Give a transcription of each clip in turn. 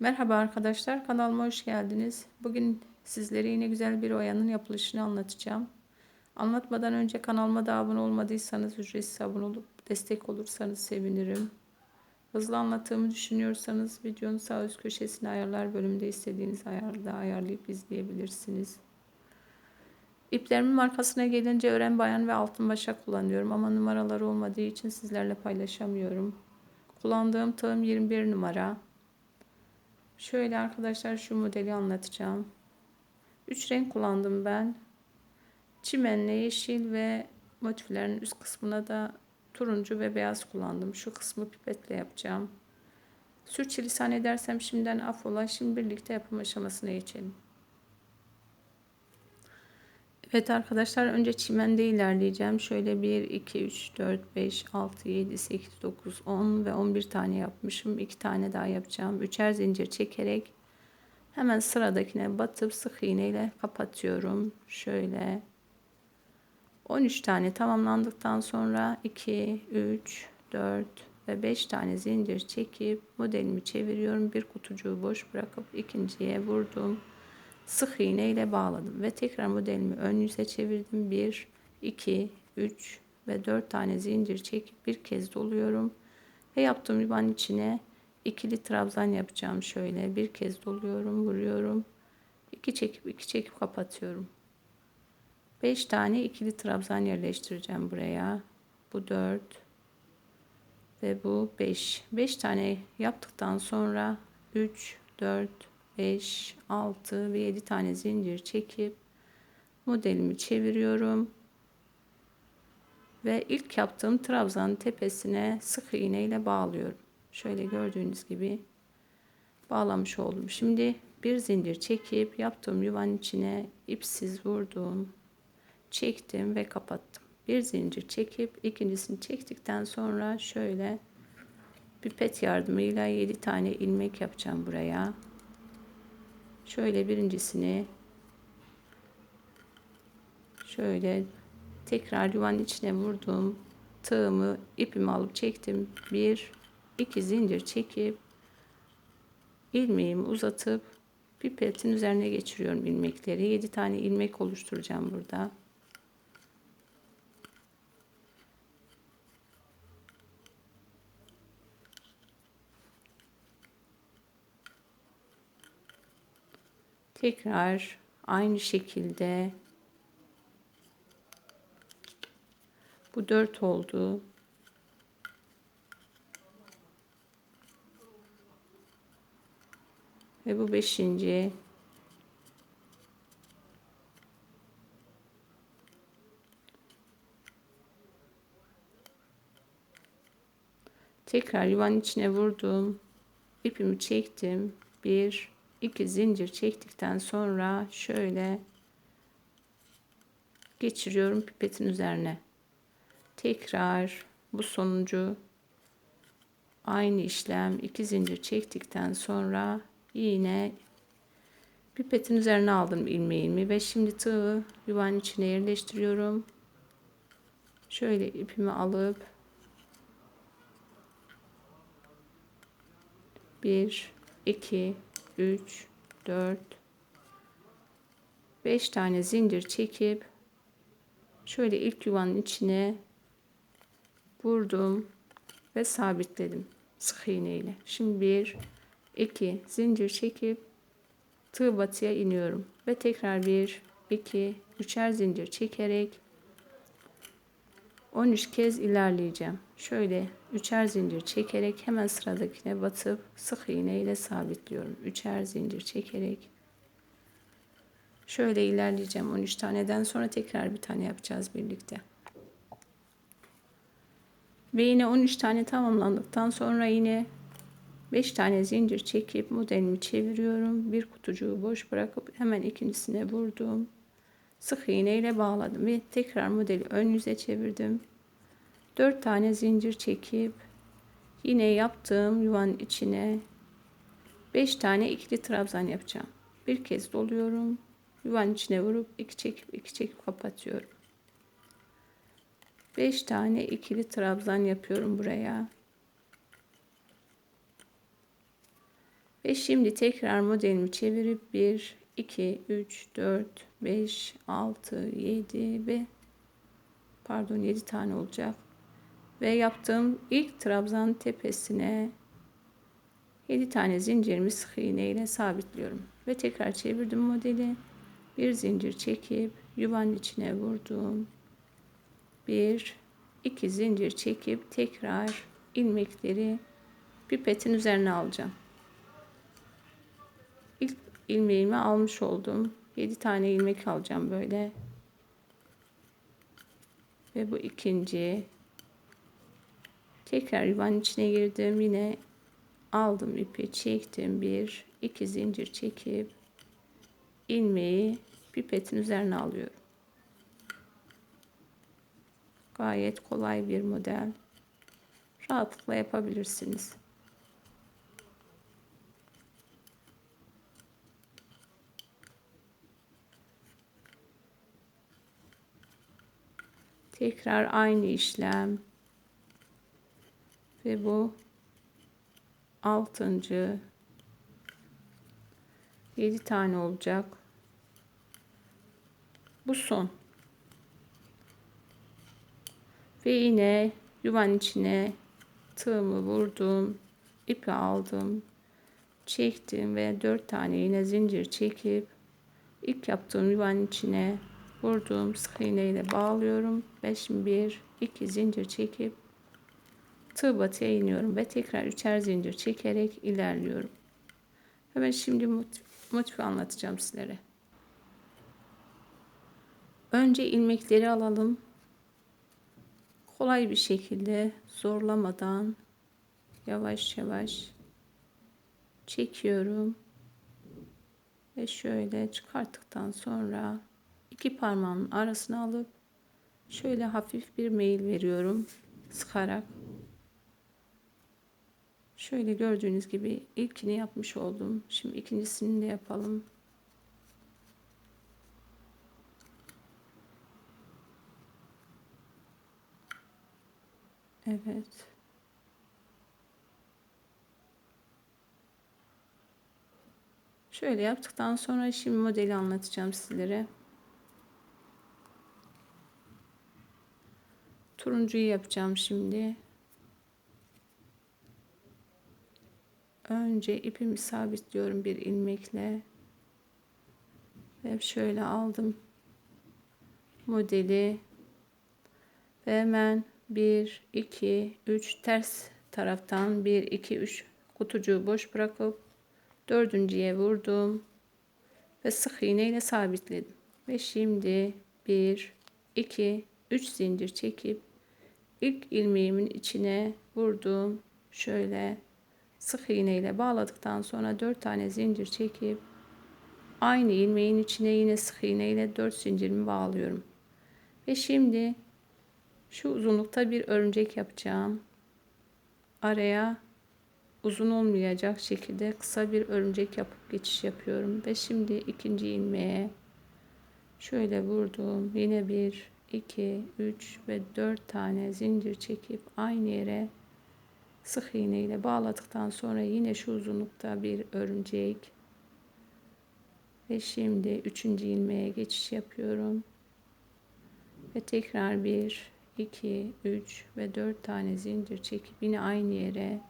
Merhaba arkadaşlar kanalıma hoş geldiniz. Bugün sizlere yine güzel bir oyanın yapılışını anlatacağım. Anlatmadan önce kanalıma da abone olmadıysanız ücretsiz abone olup destek olursanız sevinirim. Hızlı anlattığımı düşünüyorsanız videonun sağ üst köşesine ayarlar bölümünde istediğiniz ayarda ayarlayıp izleyebilirsiniz. İplerimin markasına gelince ören bayan ve altın başak kullanıyorum ama numaraları olmadığı için sizlerle paylaşamıyorum. Kullandığım tığım 21 numara. Şöyle arkadaşlar şu modeli anlatacağım. 3 renk kullandım ben. Çimenle yeşil ve motiflerin üst kısmına da turuncu ve beyaz kullandım. Şu kısmı pipetle yapacağım. Sürçülisan edersem şimdiden affola. Şimdi birlikte yapım aşamasına geçelim. Evet arkadaşlar önce çimende ilerleyeceğim. Şöyle 1, 2, 3, 4, 5, 6, 7, 8, 9, 10 ve 11 tane yapmışım. 2 tane daha yapacağım. Üçer zincir çekerek hemen sıradakine batıp sık iğne ile kapatıyorum. Şöyle 13 tane tamamlandıktan sonra 2, 3, 4 ve 5 tane zincir çekip modelimi çeviriyorum. Bir kutucuğu boş bırakıp ikinciye vurdum sık iğne ile bağladım ve tekrar modelimi ön yüze çevirdim. 1, 2, 3 ve 4 tane zincir çekip bir kez doluyorum ve yaptığım yuvanın içine ikili trabzan yapacağım. Şöyle bir kez doluyorum vuruyorum. 2 çekip 2 çekip kapatıyorum. 5 tane ikili trabzan yerleştireceğim buraya. Bu 4 ve bu 5 5 tane yaptıktan sonra 3 4 5, 6 ve 7 tane zincir çekip modelimi çeviriyorum. Ve ilk yaptığım trabzanın tepesine sık iğne ile bağlıyorum. Şöyle gördüğünüz gibi bağlamış oldum. Şimdi bir zincir çekip yaptığım yuvanın içine ipsiz vurdum. Çektim ve kapattım. Bir zincir çekip ikincisini çektikten sonra şöyle pipet yardımıyla 7 tane ilmek yapacağım buraya. Şöyle birincisini şöyle tekrar yuvanın içine vurdum. Tığımı ipimi alıp çektim. Bir, iki zincir çekip ilmeğimi uzatıp pipetin üzerine geçiriyorum ilmekleri. 7 tane ilmek oluşturacağım burada. Tekrar aynı şekilde bu 4 oldu. Ve bu 5. Tekrar yuvanın içine vurdum. İpimi çektim. 1 iki zincir çektikten sonra şöyle geçiriyorum pipetin üzerine. Tekrar bu sonuncu aynı işlem iki zincir çektikten sonra yine pipetin üzerine aldım ilmeğimi ve şimdi tığı yuvanın içine yerleştiriyorum. Şöyle ipimi alıp bir, iki, 3 4 5 tane zincir çekip şöyle ilk yuvanın içine vurdum ve sabitledim sık iğne ile. Şimdi 1 2 zincir çekip tığ batıya iniyorum ve tekrar 1 2 üçer zincir çekerek 13 kez ilerleyeceğim. Şöyle üçer zincir çekerek hemen sıradakine batıp sık iğne ile sabitliyorum. Üçer zincir çekerek şöyle ilerleyeceğim 13 taneden sonra tekrar bir tane yapacağız birlikte. Ve yine 13 tane tamamlandıktan sonra yine 5 tane zincir çekip modelimi çeviriyorum. Bir kutucuğu boş bırakıp hemen ikincisine vurdum. Sık iğne ile bağladım ve tekrar modeli ön yüze çevirdim. 4 tane zincir çekip yine yaptığım yuvanın içine 5 tane ikili trabzan yapacağım. Bir kez doluyorum. Yuvanın içine vurup iki çekip iki çekip kapatıyorum. 5 tane ikili trabzan yapıyorum buraya. Ve şimdi tekrar modelimi çevirip 1, 2, 3, 4, 5, 6, 7 ve pardon 7 tane olacak. Ve yaptığım ilk trabzan tepesine 7 tane zincirimi sık iğne ile sabitliyorum. Ve tekrar çevirdim modeli. Bir zincir çekip yuvanın içine vurdum. Bir, iki zincir çekip tekrar ilmekleri pipetin üzerine alacağım. İlk ilmeğimi almış oldum. 7 tane ilmek alacağım böyle. Ve bu ikinci. Tekrar yuvanın içine girdim. Yine aldım ipi çektim. Bir, iki zincir çekip ilmeği pipetin üzerine alıyorum. Gayet kolay bir model. Rahatlıkla yapabilirsiniz. Tekrar aynı işlem. Ve bu altıncı 7 tane olacak. Bu son. Ve yine yuvanın içine tığımı vurdum. ipi aldım. Çektim ve 4 tane yine zincir çekip ilk yaptığım yuvanın içine vurduğum sık iğne ile bağlıyorum. 5 1 2 zincir çekip tığ batıya iniyorum ve tekrar üçer zincir çekerek ilerliyorum. Hemen şimdi motifi anlatacağım sizlere. Önce ilmekleri alalım. Kolay bir şekilde zorlamadan yavaş yavaş çekiyorum. Ve şöyle çıkarttıktan sonra iki parmağın arasına alıp şöyle hafif bir meyil veriyorum sıkarak. Şöyle gördüğünüz gibi ilkini yapmış oldum. Şimdi ikincisini de yapalım. Evet. Şöyle yaptıktan sonra şimdi modeli anlatacağım sizlere. Turuncuyu yapacağım şimdi. Önce ipimi sabitliyorum bir ilmekle. Ve şöyle aldım modeli. Ve hemen 1, 2, 3 ters taraftan 1, 2, 3 kutucuğu boş bırakıp dördüncüye vurdum. Ve sık iğne ile sabitledim. Ve şimdi 1, 2, 3 zincir çekip ilk ilmeğimin içine vurdum. Şöyle sık iğne ile bağladıktan sonra 4 tane zincir çekip aynı ilmeğin içine yine sık iğne ile 4 zincirimi bağlıyorum. Ve şimdi şu uzunlukta bir örümcek yapacağım. Araya uzun olmayacak şekilde kısa bir örümcek yapıp geçiş yapıyorum. Ve şimdi ikinci ilmeğe şöyle vurdum. Yine bir, iki, üç ve dört tane zincir çekip aynı yere sık iğne ile bağladıktan sonra yine şu uzunlukta bir örümcek. Ve şimdi üçüncü ilmeğe geçiş yapıyorum. Ve tekrar bir 2 3 ve 4 tane zincir çekip yine aynı yere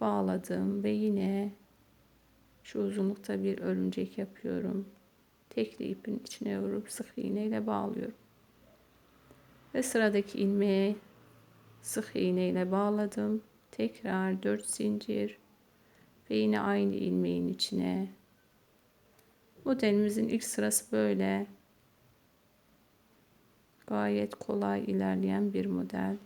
bağladım ve yine şu uzunlukta bir örümcek yapıyorum. Tekli ipin içine vurup sık iğne ile bağlıyorum ve sıradaki ilmeğe sık iğne ile bağladım. Tekrar 4 zincir ve yine aynı ilmeğin içine. Modelimizin ilk sırası böyle. Gayet kolay ilerleyen bir model.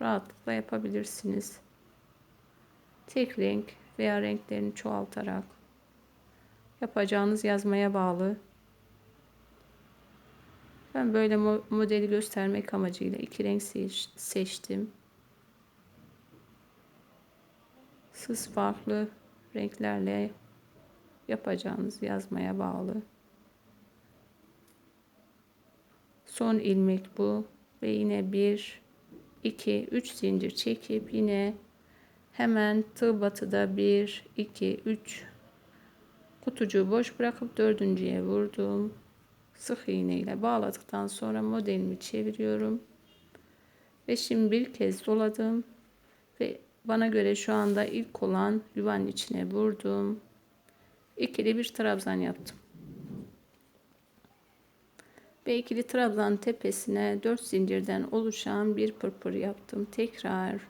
Rahatlıkla yapabilirsiniz. Tek renk veya renklerini çoğaltarak yapacağınız yazmaya bağlı. Ben böyle modeli göstermek amacıyla iki renk seçtim. Siz farklı renklerle yapacağınız yazmaya bağlı. Son ilmek bu ve yine bir 2 3 zincir çekip yine hemen tığ batıda 1 2 3 kutucuğu boş bırakıp dördüncüye vurdum. Sık iğne ile bağladıktan sonra modelimi çeviriyorum. Ve şimdi bir kez doladım. Ve bana göre şu anda ilk olan yuvanın içine vurdum. İkili bir trabzan yaptım. Ve ikili trabzan tepesine 4 zincirden oluşan bir pırpır yaptım. Tekrar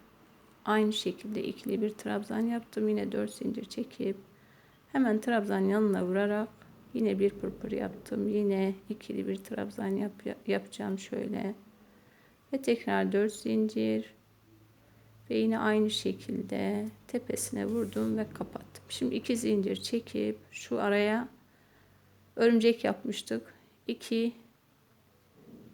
aynı şekilde ikili bir trabzan yaptım. Yine 4 zincir çekip hemen trabzan yanına vurarak yine bir pırpır yaptım. Yine ikili bir trabzan yap, yapacağım şöyle. Ve tekrar 4 zincir. Ve yine aynı şekilde tepesine vurdum ve kapattım. Şimdi iki zincir çekip şu araya örümcek yapmıştık. 2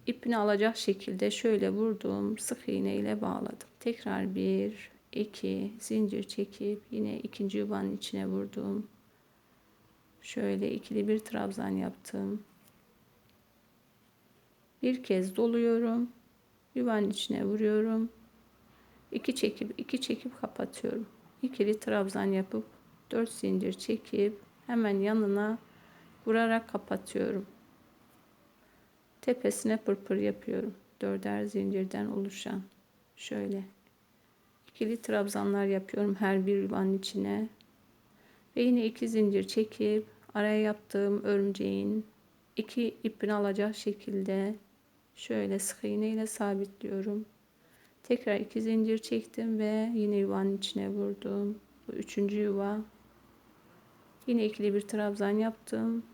ipini alacak şekilde şöyle vurdum. Sık iğne ile bağladım. Tekrar bir iki zincir çekip yine ikinci yuvanın içine vurdum şöyle ikili bir trabzan yaptım. Bir kez doluyorum. Yuvanın içine vuruyorum. İki çekip iki çekip kapatıyorum. İkili trabzan yapıp 4 zincir çekip hemen yanına vurarak kapatıyorum. Tepesine pırpır yapıyorum. Dörder zincirden oluşan. Şöyle. İkili trabzanlar yapıyorum her bir yuvanın içine. Ve yine iki zincir çekip araya yaptığım örümceğin iki ipini alacak şekilde şöyle sık iğne ile sabitliyorum tekrar iki zincir çektim ve yine yuvanın içine vurdum bu üçüncü yuva yine ikili bir trabzan yaptım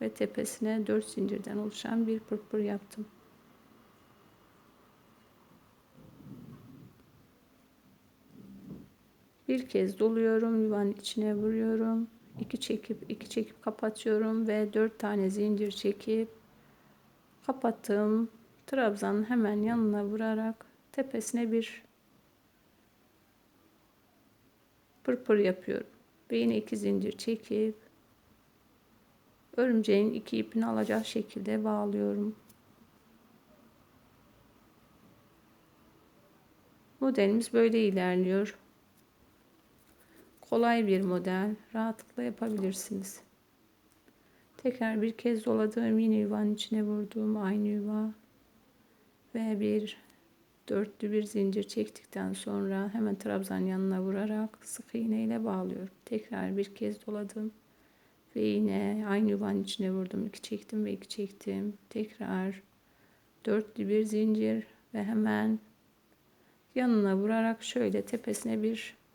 ve tepesine 4 zincirden oluşan bir pırpır yaptım. Bir kez doluyorum, yuvanın içine vuruyorum. 2 çekip 2 çekip kapatıyorum ve 4 tane zincir çekip kapattım. Trabzanın hemen yanına vurarak tepesine bir pırpır yapıyorum. Ve yine 2 zincir çekip örümceğin iki ipini alacak şekilde bağlıyorum. Modelimiz böyle ilerliyor. Kolay bir model. Rahatlıkla yapabilirsiniz. Tekrar bir kez doladığım yine yuvanın içine vurduğum aynı yuva ve bir dörtlü bir zincir çektikten sonra hemen trabzan yanına vurarak sık iğne ile bağlıyorum. Tekrar bir kez doladım. Ve yine aynı yuvanın içine vurdum. iki çektim ve iki çektim. Tekrar dörtlü bir zincir ve hemen yanına vurarak şöyle tepesine bir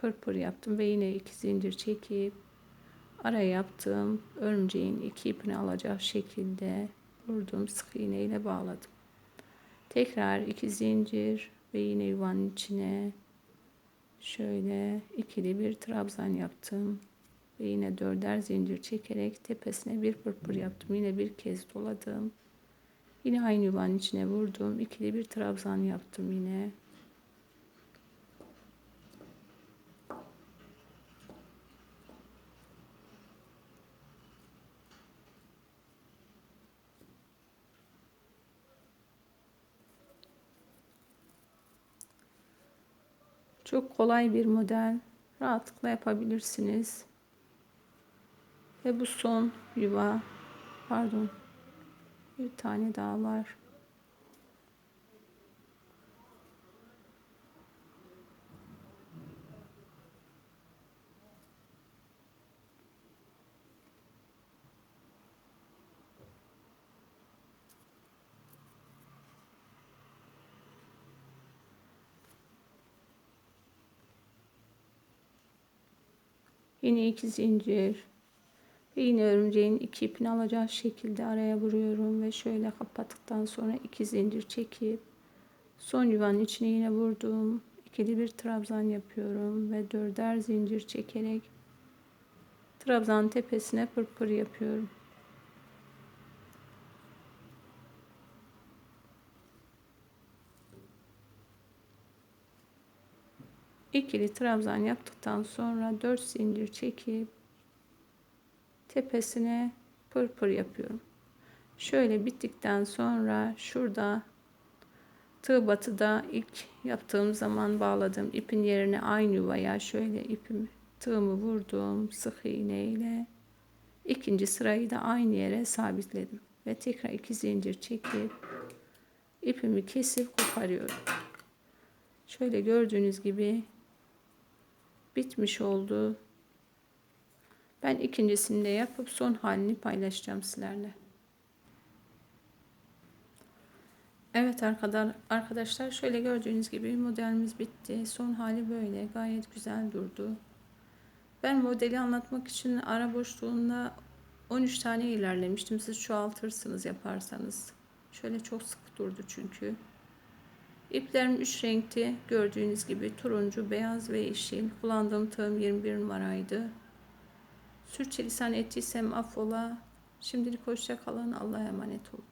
pırpır yaptım ve yine iki zincir çekip ara yaptım. Örümceğin iki ipini alacak şekilde vurdum. Sık iğne ile bağladım. Tekrar iki zincir ve yine yuvanın içine şöyle ikili bir trabzan yaptım ve yine dörder zincir çekerek tepesine bir pırpır yaptım. Yine bir kez doladım. Yine aynı yuvanın içine vurdum. ikili bir trabzan yaptım yine. Çok kolay bir model. Rahatlıkla yapabilirsiniz. Ve bu son yuva pardon bir tane daha var. Yine iki zincir ve yine örümceğin iki ipini alacağı şekilde araya vuruyorum ve şöyle kapattıktan sonra iki zincir çekip son yuvanın içine yine vurdum. ikili bir trabzan yapıyorum ve dörder zincir çekerek trabzan tepesine pırpır yapıyorum. İkili trabzan yaptıktan sonra 4 zincir çekip tepesine pırpır yapıyorum. Şöyle bittikten sonra şurada Tığ batıda ilk yaptığım zaman bağladığım ipin yerine aynı yuvaya şöyle ipimi tığımı vurdum sık iğne ile ikinci sırayı da aynı yere sabitledim ve tekrar iki zincir çekip ipimi kesip koparıyorum. Şöyle gördüğünüz gibi bitmiş oldu. Ben ikincisini de yapıp son halini paylaşacağım sizlerle. Evet arkadaşlar, şöyle gördüğünüz gibi modelimiz bitti. Son hali böyle gayet güzel durdu. Ben modeli anlatmak için ara boşluğunda 13 tane ilerlemiştim. Siz çoğaltırsınız yaparsanız. Şöyle çok sık durdu çünkü. İplerim 3 renkti. Gördüğünüz gibi turuncu, beyaz ve yeşil. Kullandığım tığım 21 numaraydı. Sürçülisan ettiysem affola. Şimdilik hoşça kalın. Allah'a emanet olun.